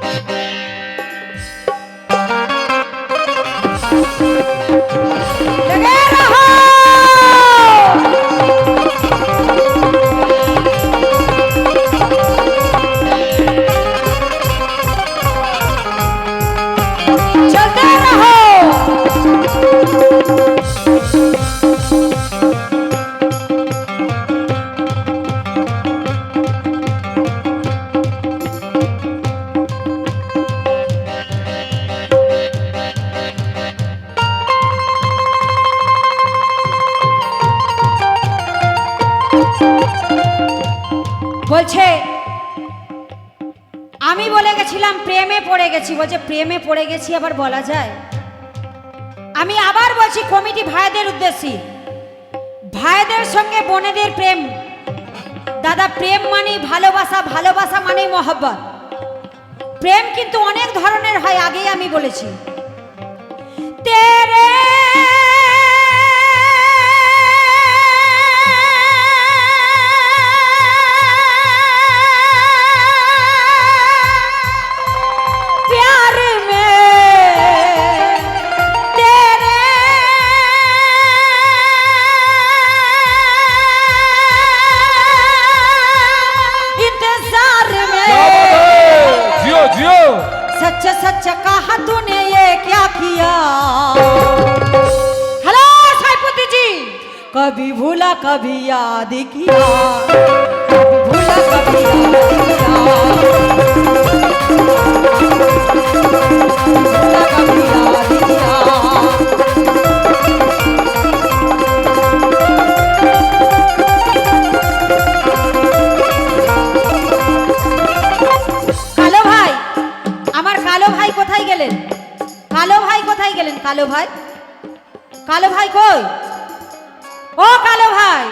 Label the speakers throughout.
Speaker 1: Thank you. আমি বলে গেছিলাম, প্রেমে পড়ে গেছি। বলছে, প্রেমে পড়ে গেছি, আবার বলা যায়? আমি আবার বলছি, কমিটি ভাইদের উদ্দেশ্যে। ভাইদের সঙ্গে বোনেদের প্রেম। দাদা, প্রেম মানে ভালোবাসা ভালোবাসা মানে মহব্বত। প্রেম কিন্তু অনেক ধরনের হয়, আগেই আমি বলেছি। তেরে कभी भूला कभी याद किया कभी भूला कभी याद किया भूला कभी याद किया কালো ভাই আমার কালো ভাই কোথায় গেলেন কালো ভাই কোথায় গেলেন কালো ভাই কালো ভাই কই ও কালো ভাই।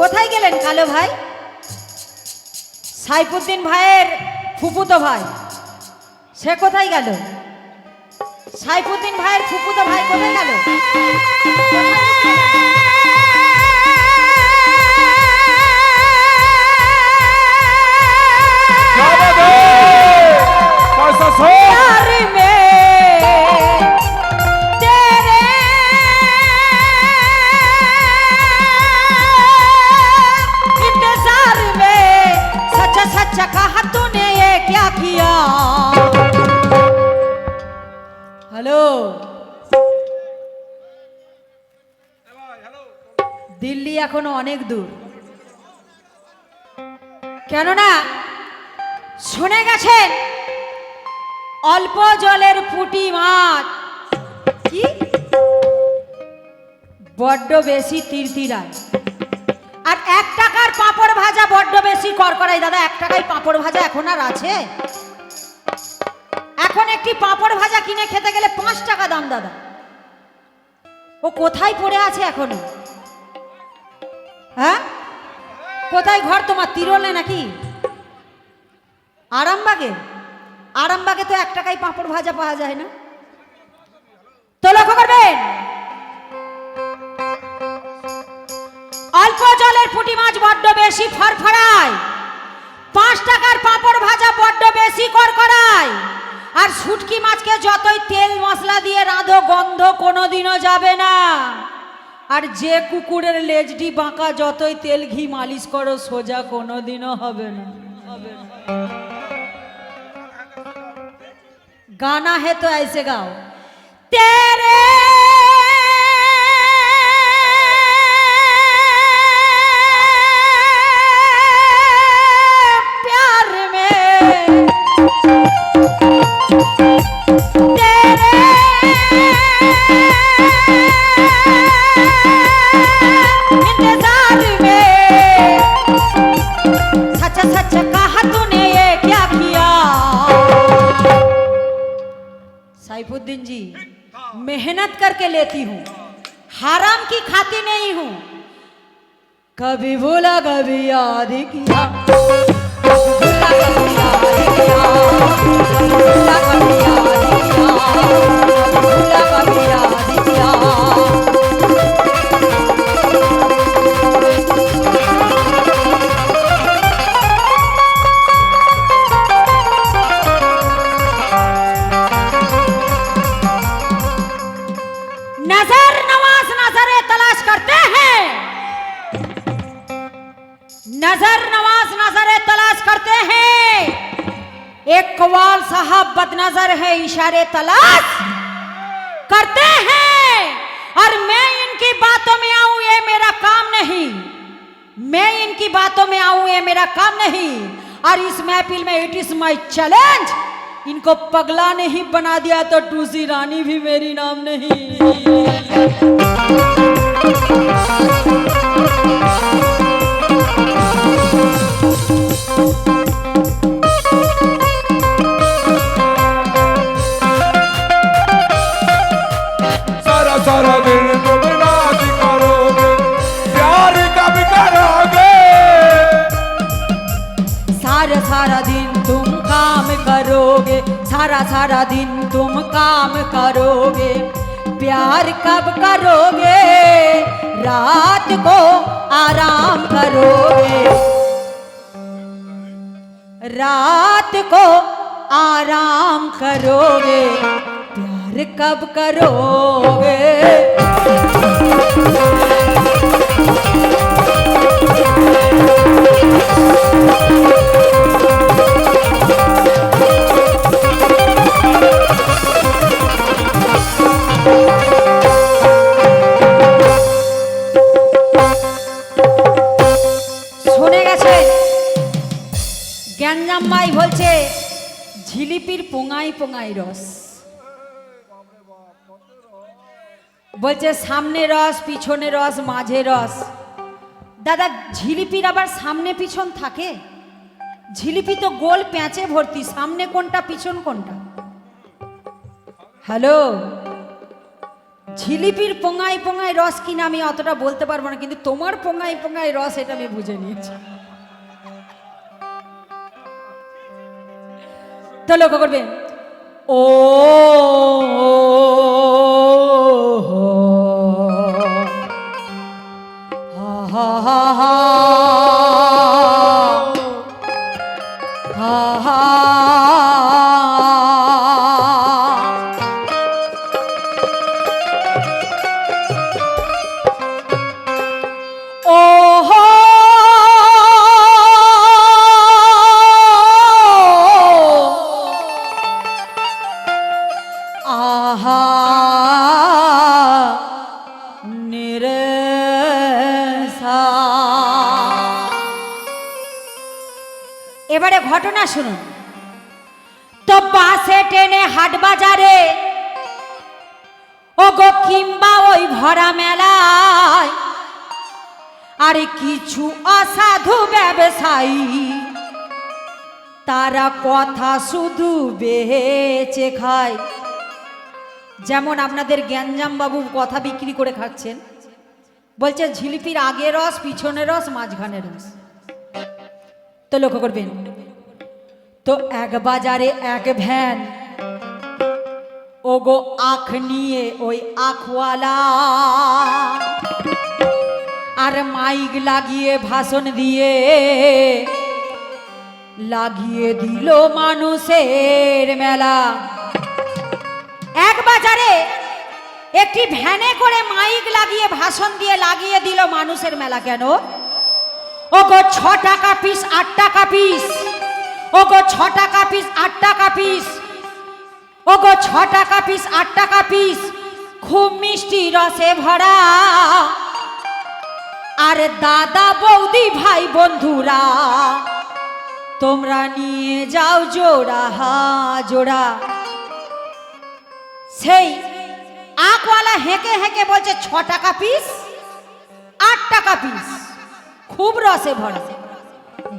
Speaker 1: কোথায় গেলেন কালো ভাই? সাইফুদ্দিন ভাইয়ের ফুপুতো ভাই। সে কোথায় গেল? সাইফুদ্দিন ভাইয়ের ফুপুতো ভাই কোথায় গেল?
Speaker 2: क्या
Speaker 1: हेलो দিল্লি এখনও অনেক দূর। কেননা শুনে গেছেন, অল্প জলের পুঁটি মাছ। কি? বড্ড বেশি তিরতিরায়। আর এক টাকার পাঁপড় ভাজা বড্ড বেশি করকরাই দাদা, এক টাকায় পাঁপড় ভাজা এখন আর আছে? এখন একটি পাঁপড় ভাজা কিনে খেতে গেলে পাঁচ টাকা দাম, দাদা। ও কোথায় পড়ে আছে এখনও? হ্যাঁ? কোথায় ঘর তোমার, তিরলে নাকি? আরামবাগে? আরামবাগে তো এক টাকায় পাঁপড় ভাজা পাওয়া যায় না। তো লক্ষ্য করবেন? অল্প জলের পুঁটি মাছ বড্ড বেশি ফরফরায়। পাঁচ টাকার পাঁপড় ভাজা বড্ড বেশি করকরায়। আর শুটকি মাছকে যতই তেল মশলা দিয়ে রাঁধো গন্ধ কোনোদিনও যাবে না আর যে কুকুরের লেজটি বাঁকা যতই তেল ঘি মালিশ করো সোজা কোনোদিনও হবে না হবে না गाना है तो ऐसे गाओ तेरे की खाती नहीं हूँ कभी बोला कभी याद किया। भूला कभी याद किया। बोला कभी याद इशारे तलाश करते हैं। और मैं इनकी बातों में आऊँ, ये मेरा काम नहीं। मैं इनकी बातों में आऊँ, ये मेरा काम नहीं। और इस महफिल में इट इज़ माई चैलेंज इनको पगला नहीं बना दिया तो टूसी रानी भी मेरी नाम नहीं।
Speaker 2: सारा दिन तुम
Speaker 1: काम करोगे, प्यार कब करोगे, रात को आराम करोगे। रात को आराम करोगे, प्यार कब करोगे। পোঙাই রস বলছে, সামনে রস, পিছনে রস, মাঝে রস। দাদা, ঝিলিপির আবার সামনে পিছন থাকে? ঝিলিপি তো গোল প্যাঁচে ভর্তি, সামনে কোনটা, পিছন কোনটা? হ্যালো? ঝিলিপির পোঙাই পোঙাই রস কিনা আমি অতটা বলতে পারব না, কিন্তু তোমার পোঙাই পোঙাই রস এটা আমি বুঝে নিয়েছি। তো লক্ষ্য করবে ও ঘটনা শুনুন। তো বাসে ট্রেনে হাট বাজারে ও গো কিংবা ওই ভরা মেলায়, আরে কিছু অসাধু ব্যবসায়ী, তারা কথা শুধু বেচে খায়। যেমন আপনাদের জ্ঞানজাম বাবু কথা বিক্রি করে খাচ্ছেন, বলছে, ঝিলিপির আগে রস পিছনে রস মাঝখানে রস। তো লক্ষ্য করবেন তো এক বাজারে এক ভ্যান। ওগো আখ নিয়ে ওই আখওয়ালা। আর মাইক লাগিয়ে ভাষণ দিয়ে লাগিয়ে দিল মানুষের মেলা। এক বাজারে একটি ভ্যানে করে মাইক লাগিয়ে ভাষণ দিয়ে লাগিয়ে দিল মানুষের মেলা কেন? ও গো ছ টাকা পিস আট টাকা পিস ও গো ছ টাকা পিস আট টাকা পিস ও গো ছ টাকা পিস আট টাকা পিস খুব মিষ্টি রসে ভরা। আর দাদা বৌদি ভাই বন্ধুরা, তোমরা নিয়ে যাও জোড়া, হা, জোড়া। সেই আখওয়ালা হেঁকে হেঁকে বলছে ছ টাকা পিস আট টাকা পিস খুব রসে ভরা।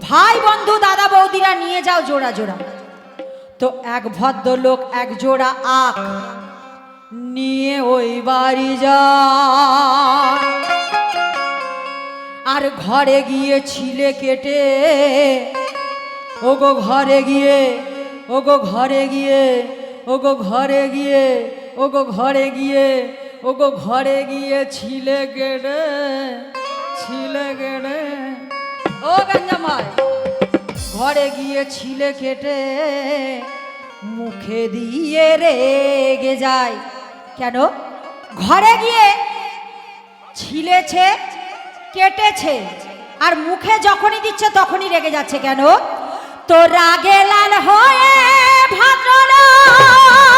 Speaker 1: ভাই বন্ধু, দাদা বৌদিরা নিয়ে যাও জোড়া জোড়া। তো এক ভদ্রলোক, এক জোড়া আখ নিয়ে ওই বাড়ি যা আর ঘরে গিয়ে ছিলে কেটে, ওগো ঘরে গিয়ে, ওগো ঘরে গিয়ে, ওগো ঘরে গিয়ে, ওগো ঘরে গিয়ে, ওগো ঘরে গিয়ে ছিলে কেটে ছিলে কেটে। ও গঞ্জামাই ঘরে গিয়ে ছিলে কেটে মুখে দিয়ে রেগে যায় কেন? ঘরে গিয়ে ছিলেছে, কেটেছে, আর মুখে যখনই দিচ্ছে তখনই রেগে যাচ্ছে কেন? তো রাগে লাল হয়ে বলতে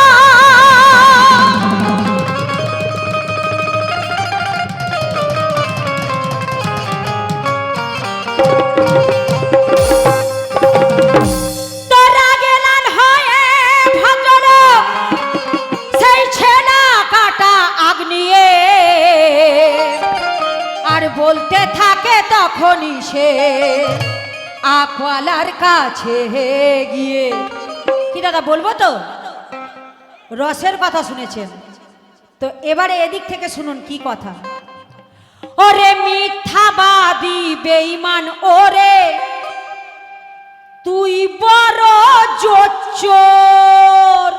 Speaker 1: তখনই সে আকওয়ালার কাছে গিয়ে কি দাদা, বলব তো? রসের কথা শুনেছেন। তো এবারে এদিক থেকে শুনুন কি কথা। ওরে মিথ্যাবাদী বেঈমান, ওরে! তুই বড় জোচ্চোর!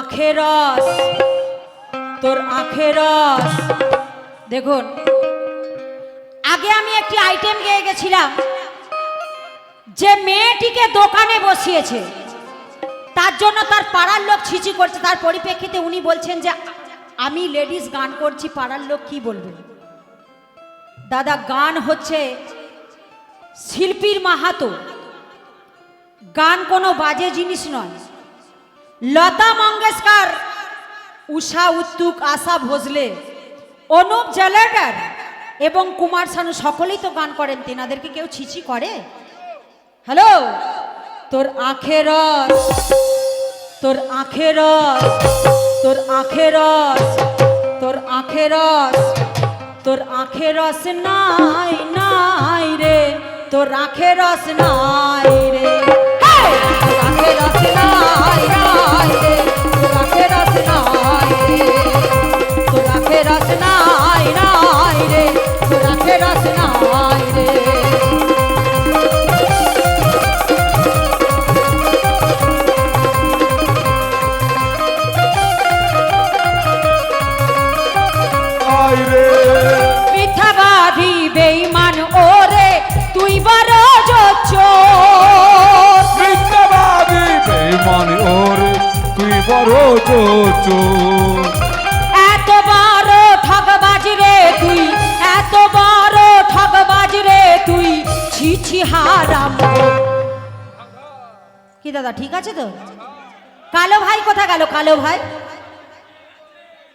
Speaker 1: আখের রস। তোর আখের রস। দেখুন, আগে আমি একটি আইটেম গেয়ে গেছিলাম, যে মেয়েটিকে দোকানে বসিয়েছে। তার জন্য তার পাড়ার লোক ছিচি করছে। তার পরিপ্রেক্ষিতে উনি বলছেন যে, আমি লেডিস গান করছি, পাড়ার লোক কি বলবে? দাদা, গান হচ্ছে শিল্পীর মাহাতো। গান কোনো বাজে জিনিস নয়। লতা মঙ্গেশকর, উষা উত্তুক, আশা ভোসলে অনুপ জালাটার এবং কুমার শানু সকলেই তো গান করেন, তেনাদেরকে কেউ ছিছি করে? হ্যালো? তোর আখের রস, তোর আখের তোর আখের তোর আখের তোর আখের নাই নাই রে, তোর আখের নাই রে। আখের রস নাই। বেঈমান ওরে তুই বড়
Speaker 2: মিথ্যাবাদী ওরে তুই বড় চোচো
Speaker 1: হারাম কি দাদা ঠিক আছে তো? কালো ভাই কোথা গেল কালো ভাই?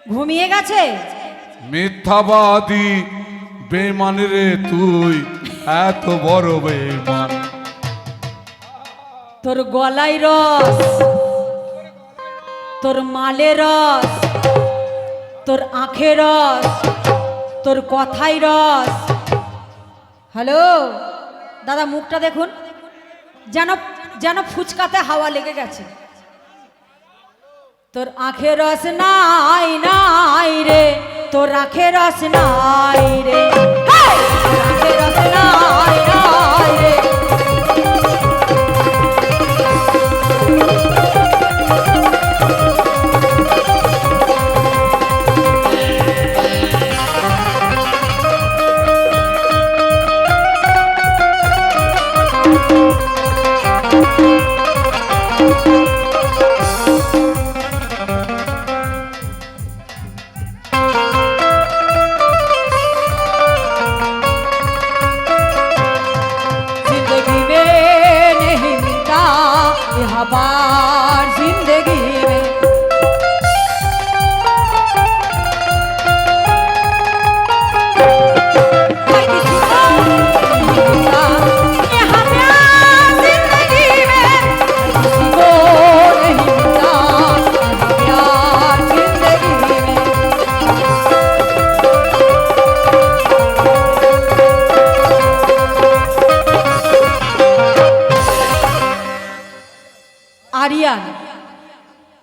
Speaker 1: ঘুমিয়ে গেছে?
Speaker 2: মিথ্যাবাদী বেমান রে তুই এত বড় বেমান
Speaker 1: তোর গলায় রস তোর মালে রস তোর আখে রস তোর কথাই রস। হ্যালো? দাদা, মুখটা দেখুন। যেন যেন ফুচকাতে হাওয়া লেগে গেছে। তোর আখে রস নাই নাই রে, তোর আখে রস নাই রে।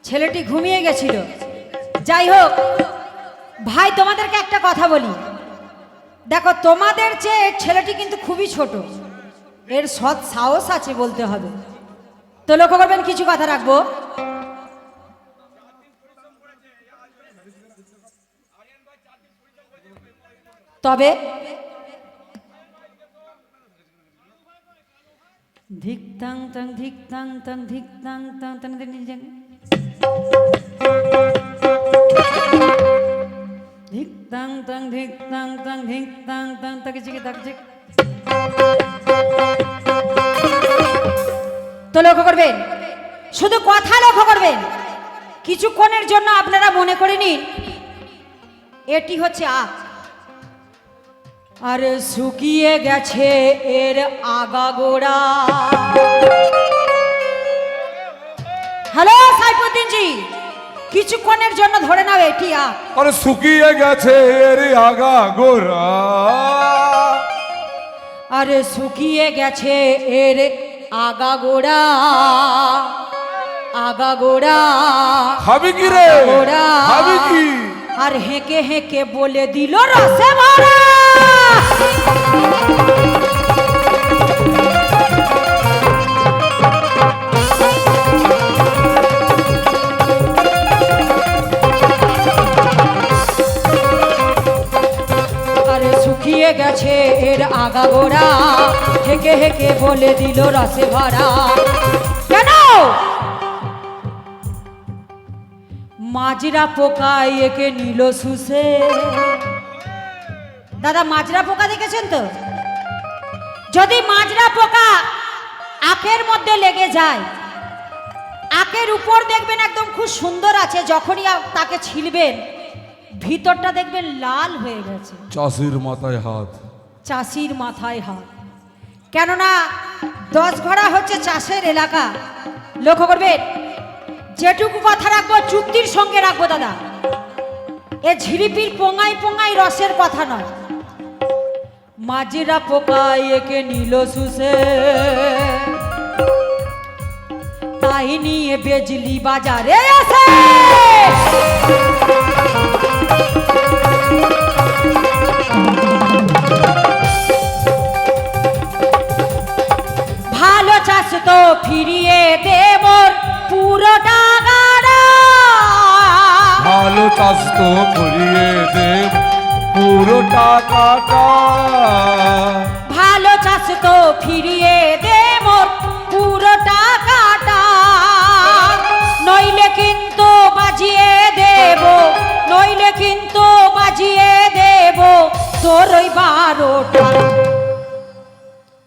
Speaker 1: ছেলেটি ঘুমিয়ে গেছিল যাই হোক ভাই তোমাদেরকে একটা কথা বলি দেখো তোমাদের চেয়ে ছেলেটি কিন্তু খুবই ছোট এর সৎ সাহস আছে বলতে হবে তো লক্ষ্য করবেন কিছু কথা রাখব তবে ধিক তাং তাং ধিক তাং তাং ধিক তাং তাং তাং তাং তাং ধিক তাং তাং ধিক তাং তাং তাকে তো লক্ষ্য করবেন, শুধু কথা লক্ষ্য করবেন। কিছুক্ষণের জন্য আপনারা মনে করে নিন, এটি হচ্ছে আখ আর শুকিয়ে গেছে এর আগাগোড়া। হ্যালো সাইফুদ্দিন জি কিছুক্ষণের জন্য ধরে নাও এটি
Speaker 2: আরে। শুকিয়ে গেছে এর আগা গোরা
Speaker 1: আরে শুকিয়ে গেছে এর আগা গোড়া আগাগোড়া আগাগোড়া
Speaker 2: খাবি কি রে?
Speaker 1: গোড়া।
Speaker 2: খাবি কি?
Speaker 1: আর হেঁকে হেঁকে বলে দিল রসে ভরা। গেছে এর আগাগোড়া হেঁকে হেঁকে বলে দিল রসে ভরা। কেন? মাজরা পোকা একে নিল শুষে। দাদা, মাজরা পোকা দেখেছেন তো? যদি মাজরা পোকা আখের মধ্যে লেগে যায়, আখের উপর দেখবেন একদম খুব সুন্দর আছে, যখনই তাকে ছিলবেন ভিতরটা দেখবেন লাল হয়ে গেছে।
Speaker 2: চাষির মাথায় হাত।
Speaker 1: চাষির মাথায় হাত। কেননা দশ ঘড়া হচ্ছে চাষের এলাকা। লক্ষ্য করবেন যেটুকু কথা রাখব চুক্তির সঙ্গে রাখব দাদা। এ ঝিরিপির পোঙাই পোঙাই রসের কথা নয়। মাঝিরা পোকা একে নিল শুষে। তাই নিয়ে বেজলি বাজারে আসে। ভালো চাষ তো ফিরিয়ে দেব পুরো টাকাটা
Speaker 2: ভালো চাষ তো করিয়ে দেব পুরো টাকাটা।
Speaker 1: ভালো চাষ তো ফিরিয়ে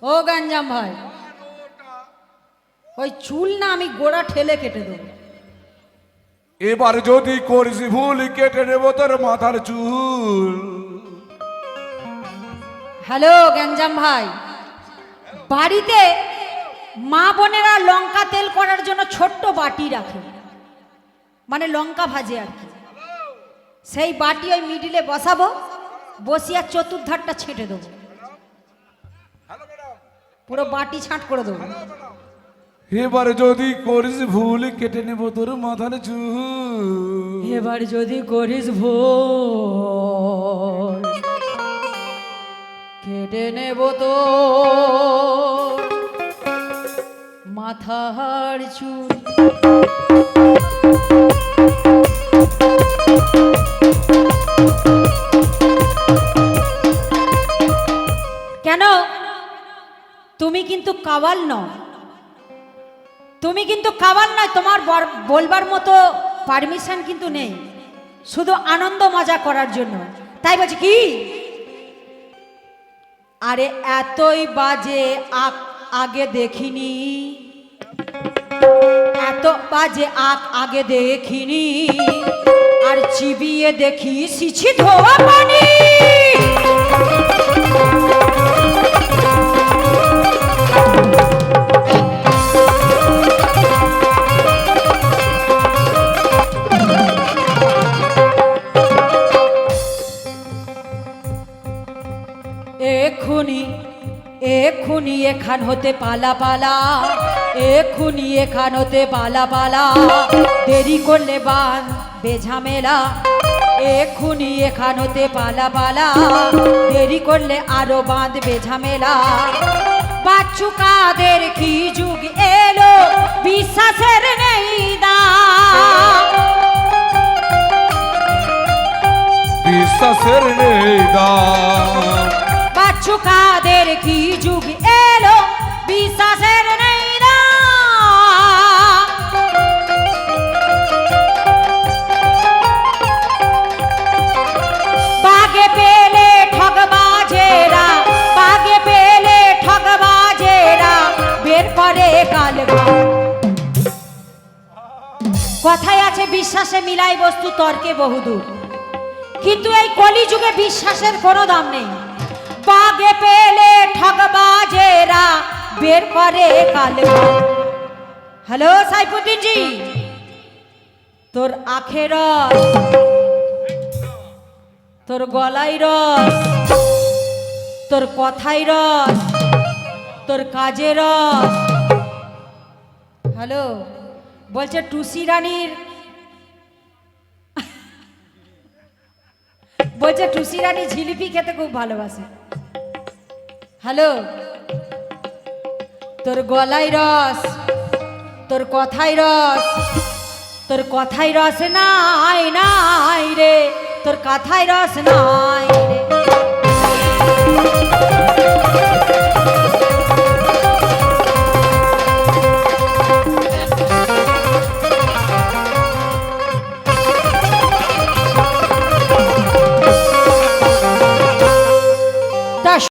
Speaker 1: ও গঞ্জাম ভাই ওই চুল না আমি গোড়া ঠেলে কেটে দেবো।
Speaker 2: এবার যদি করিস ভুল কেটে নেব তোর মাথার চুল।
Speaker 1: হ্যালো গ্যাঞ্জাম ভাই বাড়িতে মা বোনেরা লঙ্কা তেল করার জন্য ছোট্ট বাটি রাখে মানে লঙ্কা ভাজে আর কি। সেই বাটি ওই মিডিলে বসাবো বসিয়া চতুর্ধারটা ছেঁটে দেবো। পুরো বাটি ছাঁট করে দেবো।
Speaker 2: এবার যদি করিস ভুল কেটে নেব তোর মাথার চুল।
Speaker 1: এবার যদি করিস ভুল কেটে নেব তো মাথার চুল। কেন তুমি কিন্তু কাওয়াল নও। তুমি কিন্তু কাওয়াল নয়, তোমার বলবার মতো পারমিশন কিন্তু নেই। শুধু আনন্দ মজা করার জন্য। তাই বলছি কি? আরে এতই বাজে আগে দেখিনি। এত বাজে আক আগে দেখিনি। আর চিবিয়ে দেখি সিছি ধোয়া পানি। এখান হতে পালা পালা এক্ষুনি এখান হতে পালা পালা। দেরি করলে বান বেঝামেলা এক্ষুনি এখানোতে পালা পালা। দেরি করলে আরও বাঁধ বেঝামেলা বাচ্চু কাদের কি যুগ এলো, বিশ্বাসের নেই দাম
Speaker 2: বিশ্বাসের নেই দাম
Speaker 1: বাচ্চু কাদের কি যুগ এলো? বিশ্বাসের নেই বাগে পেলে ঠগবাজেরা বাগে পেলে ঠগবাজেরা বের করে কাল কথায় আছে, বিশ্বাসে মিলাই বস্তু তর্কে বহুদূর। কিন্তু এই কলিযুগে বিশ্বাসের কোনো দাম নেই। বাগে পেলে ঠগবাজেরা বের করে কাল হ্যালো, সাইফুদ্দিন জি। তোর আখের রস, তোর গলায় রস, তোর কথায় রস, তোর কাজে রস। হ্যালো, বলছে টুসি রানীর, বলছে টুসি রানী জিলিপি খেতে খুব ভালোবাসে। হ্যালো? তোর গলায় রস, তোর কথাই রস, তোর কথাই রস নাই নাই রে, তোর কথাই রস নাই রে।